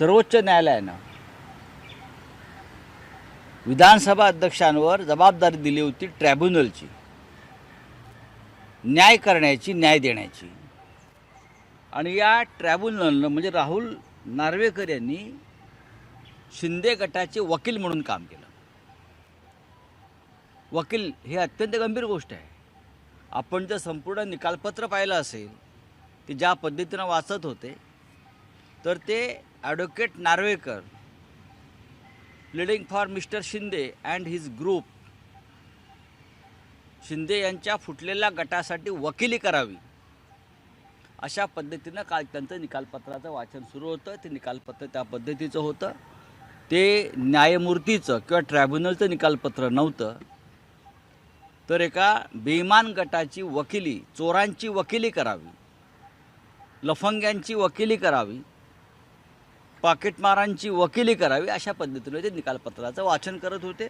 सर्वोच्च न्यायालयानं विधानसभा अध्यक्षांवर जबाबदारी दिली होती ट्रॅब्युनलची. न्याय करण्याची न्याय देण्याची. आणि या ट्रॅब्युनलनं म्हणजे राहुल नार्वेकर यांनी शिंदे गटाचे वकील म्हणून काम केलं. वकील हे अत्यंत गंभीर गोष्ट आहे. आपण जर संपूर्ण निकालपत्र पाहिलं असेल ते ज्या पद्धतीनं वाचत होते तर ते advocate Narvekar leading for mister Shinde and his group Shinde यांच्या फुटलेल्या गटासाठी वकिली करावी. अशा पद्धतीनं काल त्यांचं निकालपत्राचं वाचन सुरू होतं. ते निकालपत्र त्या पद्धतीचं होतं. ते न्यायमूर्तीचं किंवा ट्रायब्युनलचं निकालपत्र नव्हतं. तर एका बेईमान गटाची वकिली चोरांची वकिली करावी. लफंग्यांची वकिली करावी. पाकिटमारांची वकिली करावी अशा पद्धतीने ते निकालपत्राचं वाचन करत होते.